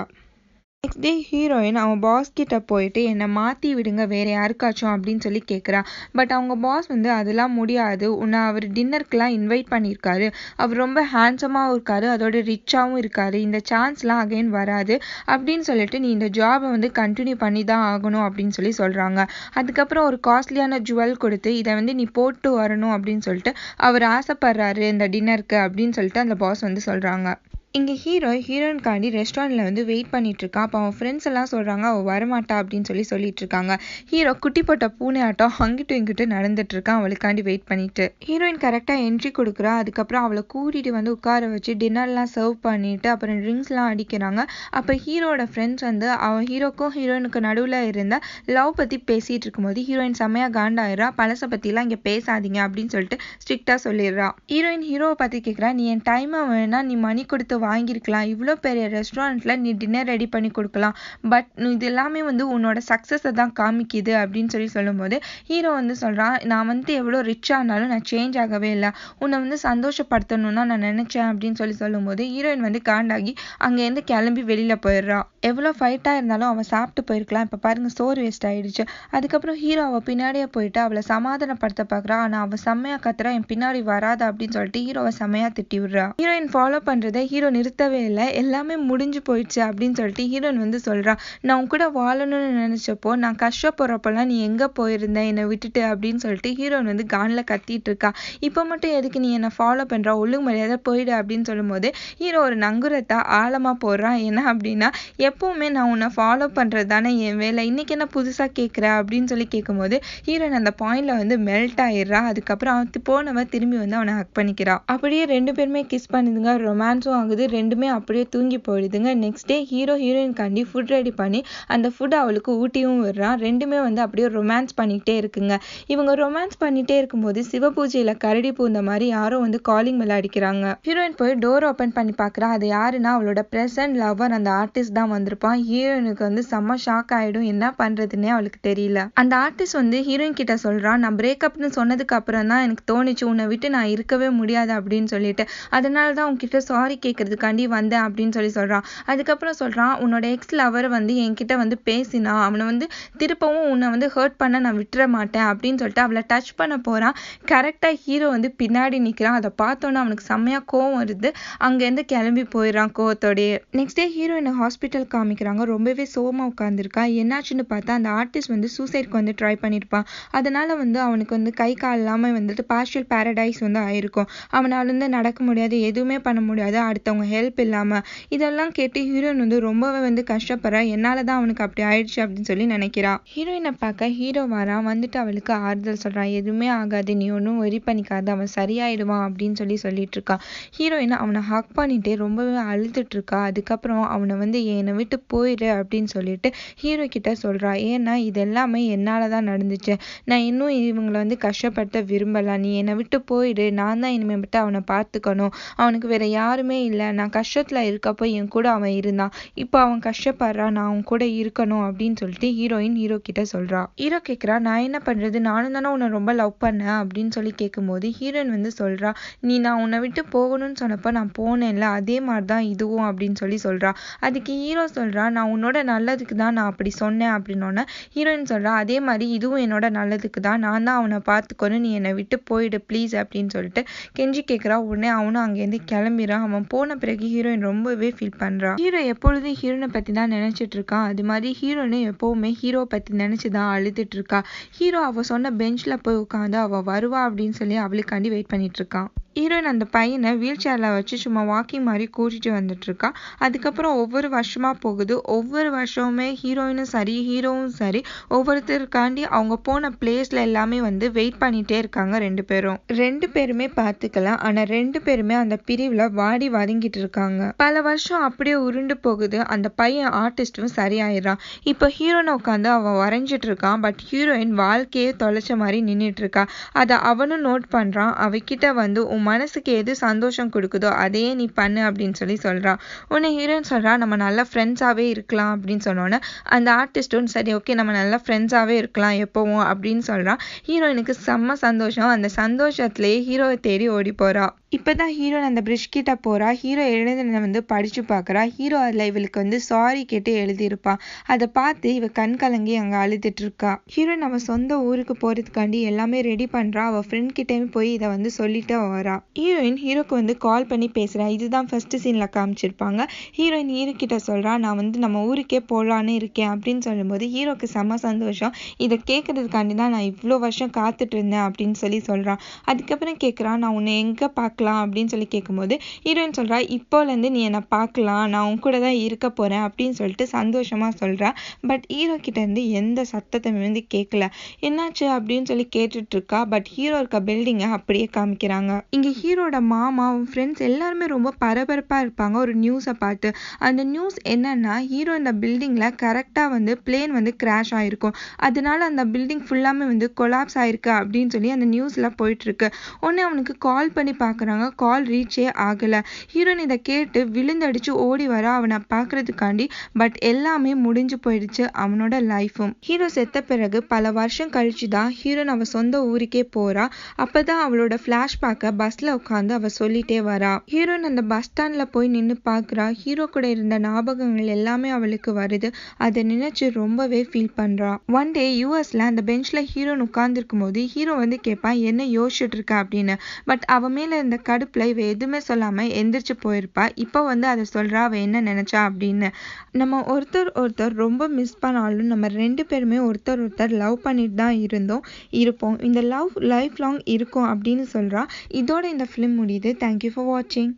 நெக்ஸ்ட் டே ஹீரோயின் அவன் பாஸ் கிட்ட போயிட்டு என்னை மாற்றி விடுங்க வேற யாருக்காச்சும் அப்படின்னு சொல்லி கேட்குறா பட் அவங்க பாஸ் வந்து அதெல்லாம் முடியாது. உன்னை அவர் டின்னருக்குலாம் இன்வைட் பண்ணியிருக்காரு. அவர் ரொம்ப ஹேண்ட்ஸமாகவும் இருக்காரு. அதோட ரிச்சாகவும் இருக்காரு. இந்த சான்ஸ்லாம் அகைன் வராது. அப்படின்னு சொல்லிட்டு நீ இந்த ஜாபை வந்து கண்டினியூ பண்ணி தான் ஆகணும் அப்படின்னு சொல்லி சொல்கிறாங்க அதுக்கப்புறம் ஒரு காஸ்ட்லியான ஜுவல் கொடுத்து இதை வந்து நீ போட்டு வரணும் அப்படின்னு சொல்லிட்டு அவர் ஆசைப்படுறாரு இந்த டின்னருக்கு அப்படின்னு சொல்லிட்டு அந்த பாஸ் வந்து சொல்கிறாங்க இங்கே ஹீரோ ஹீரோயின்காண்டி ரெஸ்டாரண்ட்டில் வந்து வெயிட் பண்ணிகிட்ருக்கா இருக்கான் அப்போ அவன் ஃப்ரெண்ட்ஸ் எல்லாம் சொல்கிறாங்க அவள் வரமாட்டா அப்படின்னு சொல்லி சொல்லிட்டு இருக்காங்க ஹீரோ குட்டி போட்ட பூனை ஆட்டம் அங்கிட்டும் இங்கிட்டும் நடந்துட்டுருக்கான். அவளுக்காண்டி வெயிட் பண்ணிட்டு. ஹீரோயின் கரெக்டாக என்ட்ரி கொடுக்குறா. அதுக்கப்புறம் அவளை கூட்டிகிட்டு வந்து உட்கார வச்சு டின்னர்லாம் சர்வ் பண்ணிவிட்டு அப்புறம் ட்ரிங்க்ஸ்லாம் அடிக்கிறாங்க. அப்போ ஹீரோட ஃப்ரெண்ட்ஸ் வந்து அவன் ஹீரோக்கும் ஹீரோயினுக்கு நடுவில் இருந்த லவ் பற்றி பேசிகிட்டு இருக்கும்போது ஹீரோயின் செம்மையாக காண்டாயிரா பழசை பற்றிலாம் இங்கே பேசாதீங்க அப்படின்னு சொல்லிட்டு ஸ்ட்ரிக்டாக சொல்லிடுறா. ஹீரோயின் ஹீரோவை பற்றி கேட்குறா நீ என் டைமை வேணால் நீ மணி கொடுத்து வாங்கியிருக்கலாம். இவ்வளோ பெரிய ரெஸ்டாரண்ட்டில் நீ டின்னர் ரெடி பண்ணி கொடுக்கலாம். பட் இது எல்லாமே வந்து உன்னோட சக்ஸஸை தான் காமிக்குது அப்படின்னு சொல்லி சொல்லும்போது ஹீரோ வந்து சொல்கிறான் நான் வந்து எவ்வளோ ரிச்சாக நான் சேஞ்ச் ஆகவே இல்லை. உன்னை வந்து சந்தோஷப்படுத்தணும்னா நான் நினச்சேன் அப்படின்னு சொல்லி சொல்லும்போது ஹீரோயின் வந்து காண்டாகி அங்கேருந்து கிளம்பி வெளியில் போயிடுறா. எவ்வளோ ஃபைட்டாக இருந்தாலும் அவள் சாப்பிட்டு போயிருக்கலாம். இப்போ பாருங்கள் சோறு வேஸ்ட் ஆயிடுச்சு. அதுக்கப்புறம் ஹீரோ அவள் பின்னாடியே போயிட்டு அவளை சமாதானப்படுத்த பார்க்குறா. ஆனால் அவள் செம்மையாக கத்துறா என் பின்னாடி வராதா அப்படின்னு சொல்லிட்டு ஹீரோவை செம்மையாக திட்டி விடுறா. ஹீரோயின் ஃபாலோ பண்ணுறதை ஹீரோ நிறுத்தவே இல்லை. எல்லாமே முடிஞ்சு போயிடுச்சு அப்படின்னு சொல்லிட்டு ஹீரோன் வந்து சொல்கிறான் நான் உன் கூட வாழணும்னு நினச்சப்போ நான் கஷ்டப்படுறப்பெல்லாம் நீ எங்கே போயிருந்த? என்னை விட்டுட்டு? அப்படின்னு சொல்லிட்டு ஹீரோன் வந்து கானில் கத்திட்டு இருக்கா. இப்போ மட்டும் எதுக்கு நீ என்னை ஃபாலோ பண்ணுற ஒழுங்கு மரியாதை போயிடு அப்படின்னு சொல்லும்போது ஹீரோ ஒரு நங்குரத்தை ஆழமாக போடுறான் என்ன அப்படின்னா எப்போவுமே நான் உன்னை ஃபாலோ பண்ணுறது தானே என் வேலை. இன்னைக்கு என்ன புதுசாக கேட்குற அப்படின்னு சொல்லி கேட்கும்போது ஹீரோன் அந்த பாயிண்ட்ல வந்து மெல்ட் ஆயிடுறா. அதுக்கப்புறம் அவன் போனவன் திரும்பி வந்து அவனை ஹக் பண்ணிக்கிறான் அப்படியே ரெண்டு பேருமே கிஸ் பண்ணுதுங்க. ரொமான்ஸும் ஆகுது. ரெண்டுமே அப்படியே தூங்கி போயிடுதுங்க. நெக்ஸ்ட் டே ஹீரோ ஹீரோயின்காண்டி ஃபுட் ரெடி பண்ணி அந்த ஃபுட் அவளுக்கு ஊட்டியும் விடுறான். ரெண்டுமே வந்து அப்படியே ரொமான்ஸ் பண்ணிக்கிட்டே இருக்குங்க. இவங்க ரொமான்ஸ் பண்ணிட்டே இருக்கும்போது சிவபூஜையில் கரடி பூந்த மாதிரி யாரோ வந்து காலிங் பெல் அடிக்கிறாங்க. ஹீரோயின் போய் டோர் ஓப்பன் பண்ணி பார்க்குறா அது யாருன்னா அவளோட ப்ரெசன்ட் லவர் அந்த ஆர்டிஸ்ட் தான் வந்திருப்பான். ஹீரோயினுக்கு வந்து செம்ம ஷாக் ஆகிடும் என்ன பண்ணுறதுன்னே அவளுக்கு தெரியல. அந்த ஆர்டிஸ்ட் வந்து ஹீரோயின் கிட்ட சொல்கிறான் நான் பிரேக்கப்னு சொன்னதுக்கு அப்புறம் தான் எனக்கு தோணுச்சு. உன்னை விட்டு நான் இருக்கவே முடியாது அப்படின்னு சொல்லிட்டு. அதனால தான் உன்கிட்ட சாரி கேட்குறது பண்ணுறதுக்காண்டி வந்தேன் அப்படின்னு சொல்லி சொல்கிறான் அதுக்கப்புறம் சொல்கிறான் உன்னோட எக்ஸ் லவர் வந்து என்கிட்ட வந்து பேசினா அவனை வந்து திருப்பவும் உன்னை வந்து ஹர்ட் பண்ண நான் விட்டுற மாட்டேன் அப்படின்னு சொல்லிட்டு அவளை டச் பண்ண போகிறான் கரெக்டாக ஹீரோ வந்து பின்னாடி நிற்கிறான் அதை பார்த்தோன்னே அவனுக்கு செம்மையா கோவம் வருது. அங்கேருந்து கிளம்பி போயிடுறான் கோவத்தோடையே. நெக்ஸ்ட் டே ஹீரோயினை ஹாஸ்பிட்டல் காமிக்கிறாங்க. ரொம்பவே சோகமா உட்காந்துருக்கா என்னாச்சுன்னு பார்த்தா அந்த ஆர்டிஸ்ட் வந்து சூசைட்க்கு வந்து ட்ரை பண்ணியிருப்பான் அதனால வந்து அவனுக்கு வந்து கை கால் இல்லாமல் வந்துட்டு பார்ஷியல் பேரடைஸ் வந்து ஆயிருக்கும். அவனால் வந்து நடக்க முடியாது எதுவுமே பண்ண முடியாது. அடுத்தவங்க ஹெல்ப் இல்லாமல் இதெல்லாம் கேட்டு ஹீரோயின் வந்து ரொம்பவே வந்து கஷ்டப்படுறா. என்னால் தான் அவனுக்கு அப்படி ஆயிடுச்சு அப்படின்னு சொல்லி நினைக்கிறா. ஹீரோயினை பார்க்க ஹீரோ வரா வந்துட்டு அவளுக்கு ஆறுதல் சொல்றான் எதுவுமே ஆகாது. நீ ஒன்றும் ஒரி பண்ணிக்காத. அவன் சரியாயிடுவான் அப்படின்னு சொல்லி சொல்லிட்டு இருக்கான் ஹீரோயின் அவனை ஹக் பண்ணிட்டு ரொம்பவே அழுதுட்டு இருக்கா. அதுக்கப்புறம் அவனை வந்து என்னை விட்டு போயிரு அப்படின்னு சொல்லிட்டு ஹீரோ கிட்ட சொல்றா. ஏன்னா இது எல்லாமே என்னால தான் நடந்துச்சு. நான் இன்னும் இவங்களை வந்து கஷ்டப்படுத்த விரும்பல. நீ என்னை விட்டு போயிடு நான் தான் இனிமேல் விட்டு அவனை பார்த்துக்கணும். அவனுக்கு வேற யாருமே இல்லை. இல்லை நான் கஷ்டத்தில் இருக்கப்போ என் கூட அவன் இருந்தான். இப்போ அவன் கஷ்டப்படுறான் நான் அவன் கூட இருக்கணும் அப்படின்னு சொல்லிட்டு ஹீரோயின் ஹீரோ கிட்ட சொல்றா. ஹீரோ கேட்குறான் நான் என்ன பண்ணுறது நானும் தானே உன்னை ரொம்ப லவ் பண்ணேன் அப்படின்னு சொல்லி கேட்கும்போது ஹீரோயின் வந்து சொல்கிறா நீ நான் உன்னை விட்டு போகணும்னு சொன்னப்போ நான் போனேன்ல அதே மாதிரி தான் இதுவும் அப்படின்னு சொல்லி சொல்கிறா அதுக்கு ஹீரோ சொல்கிறா நான் உன்னோட நல்லதுக்கு தான் நான் அப்படி சொன்னேன் அப்படின்னோடனே ஹீரோயின் சொல்கிறா அதே மாதிரி இதுவும் என்னோட நல்லதுக்கு தான். நான் தான் அவனை பார்த்துக்கணும். நீ என்னை விட்டு போயிடு ப்ளீஸ் அப்படின்னு சொல்லிட்டு கெஞ்சி கேட்குறா உடனே அவனும் அங்கேருந்து கிளம்பிடுறான். அவன் போன பிறகு ஹீரோயின் ரொம்பவே ஃபீல் பண்றா. ஹீரோ எப்பொழுதும் ஹீரோனை பத்தி தான் நினைச்சிட்டு இருக்கான் அது மாதிரி ஹீரோயினும் எப்பவுமே ஹீரோ பத்தி நினைச்சுதான் அழுதுட்டு இருக்கா. ஹீரோ அவ சொன்ன பெஞ்ச்ல போய் உட்காந்து அவ வருவா அப்படின்னு சொல்லி அவளுக்காண்டி வெயிட் பண்ணிட்டு இருக்கான் ஹீரோயின் அந்த பையனை வீல் சேரில் வச்சு சும்மா வாக்கிங் மாதிரி கூட்டிகிட்டு வந்துட்டுருக்கா. அதுக்கப்புறம் ஒவ்வொரு வருஷமாக போகுது. ஒவ்வொரு வருஷமுமே ஹீரோயினும் சரி ஹீரோவும் சரி ஒவ்வொருத்தருக்காண்டி அவங்க போன பிளேஸில் எல்லாமே வந்து வெயிட் பண்ணிகிட்டே இருக்காங்க ரெண்டு பேரும். ரெண்டு பேருமே பார்த்துக்கலாம் ஆனால் ரெண்டு பேருமே அந்த பிரிவில் வாடி வதங்கிட்டு இருக்காங்க. பல வருஷம் அப்படியே உருண்டு போகுது. அந்த பையன் ஆர்டிஸ்ட்டும் சரியாயிடுறான். இப்போ ஹீரோனை உட்காந்து அவன் வரைஞ்சிட்டு இருக்கான். பட் ஹீரோயின் வாழ்க்கையே தொலைச்ச மாதிரி நின்றுட்டு இருக்கா. அதை அவனும் நோட் பண்ணுறான் அவகிட்ட வந்து உன் மனசுக்கு எது சந்தோஷம் கொடுக்குதோ அதையே நீ பண்ணு அப்படின்னு சொல்லி சொல்கிறா உன்னை ஹீரோயின் சொல்கிறா நம்ம நல்ல ஃப்ரெண்ட்ஸாகவே இருக்கலாம் அப்படின்னு சொன்னோன்னே அந்த ஆர்டிஸ்ட்டும் சரி ஓகே நம்ம நல்ல ஃப்ரெண்ட்ஸாகவே இருக்கலாம் எப்போவும் அப்படின்னு சொல்கிறான் ஹீரோயினுக்கு செம்ம சந்தோஷம். அந்த சந்தோஷத்துலேயே ஹீரோவை தேடி ஓடி இப்போ தான் ஹீரோயின் அந்த பிரிட்ஜ் கிட்ட போறா. ஹீரோ எழுதினதை வந்து படிச்சு பார்க்குறா. ஹீரோ அதில் இவளுக்கு வந்து சாரி கேட்டு எழுதியிருப்பான் அதை பார்த்து இவ கண் கலங்கி அங்கே அழுதுட்டு இருக்கா. ஹீரோயின் நம்ம சொந்த ஊருக்கு போறதுக்காண்டி எல்லாமே ரெடி பண்றா. அவ ஃப்ரெண்ட் கிட்டேயும் போய் இதை வந்து சொல்லிட்டு வரா ஹீரோயின் ஹீரோக்கு வந்து கால் பண்ணி பேசுறா. இதுதான் ஃபர்ஸ்ட் சீன்ல காமிச்சிருப்பாங்க. ஹீரோயின் ஹீரோ கிட்ட சொல்றா நான் வந்து நம்ம ஊருக்கே போகலான்னு இருக்கேன் அப்படின்னு சொல்லும்போது ஹீரோக்கு செம சந்தோஷம். இதை கேட்கறதுக்காண்டி தான் நான் இவ்வளோ வருஷம் காத்துட்டு இருந்தேன் அப்படின்னு சொல்லி சொல்றான் அதுக்கப்புறம் கேட்குறான் நான் உன்னை எங்க பார்க்கலாம் அப்படின்னு சொல்லி கேட்கும்போது ஹீரோயின் சொல்கிறா இப்போலேருந்து நீ என்னை பார்க்கலாம் நான் உன் கூட தான் இருக்க போறேன் அப்படின்னு சொல்லிட்டு சந்தோஷமா சொல்கிறா பட் ஹீரோ கிட்டேருந்து எந்த சத்தத்தையுமே வந்து கேட்கல என்னாச்சு? அப்படின்னு சொல்லி கேட்டுட்டு இருக்கா பட் ஹீரோ இருக்க பில்டிங்கை அப்படியே காமிக்கிறாங்க. இங்கே ஹீரோட மாமா அவன் ஃப்ரெண்ட்ஸ் எல்லாருமே ரொம்ப பரபரப்பாக இருப்பாங்க ஒரு நியூஸை பார்த்து. அந்த நியூஸ் என்னன்னா ஹீரோ இந்த பில்டிங்கில் கரெக்டாக வந்து பிளேன் வந்து கிராஷ் ஆகிருக்கும் அதனால அந்த பில்டிங் ஃபுல்லாமே வந்து கொலாப்ஸ் ஆயிருக்கு அப்படின்னு சொல்லி அந்த நியூஸில் போயிட்டுருக்கு உடனே அவனுக்கு கால் பண்ணி பார்க்குறாங்க கால் ரீச்சே ஆகல. ஹீரோயின் இதை கேட்டு விழுந்தடிச்சு ஓடி வர அவனை பார்க்கறதுக்காண்டி பட் எல்லாமே முடிஞ்சு போயிடுச்சு அவனோட லைஃபும் ஹீரோ செத்த பிறகு பல வருஷம் கழிச்சு தான் ஹீரோன் அவ சொந்த ஊருக்கே போறா. அப்பதான் அவளோட ஃபிளாஷ்பேக்கை பஸ்ல உட்காந்து அவ சொல்லிட்டே வரா. ஹீரோயின் அந்த பஸ் ஸ்டாண்ட்ல போய் நின்று பார்க்குறா. ஹீரோ கூட இருந்த ஞாபகங்கள் எல்லாமே அவளுக்கு வருது. அதை நினைச்சு ரொம்பவே ஃபீல் பண்றா. ஒன் டே யூஎஸ்ல அந்த பெஞ்ச்ல ஹீரோன் உட்கார்ந்துருக்கும் போது ஹீரோ வந்து கேட்பான் என்ன யோசிச்சுட்டு இருக்க? அப்படின்னு. பட் அவ மேல இருந்த கடுப்புல இவ எதுவுமே சொல்லாமல் எந்திரிச்சு போயிருப்பா. இப்போ வந்து அதை சொல்றா அவ என்ன நினைச்சா அப்படின்னு. நம்ம ஒருத்தர் ஒருத்தர் ரொம்ப மிஸ் பண்ணாலும் நம்ம ரெண்டு பேருமே ஒருத்தர் ஒருத்தர் லவ் பண்ணிட்டு தான் இருந்தோம் இருப்போம். இந்த லவ் லைஃப் லாங் இருக்கும் அப்படின்னு சொல்றா. இதோட இந்த ஃபிலிம் முடியுது. தேங்க்யூ ஃபார் வாட்சிங்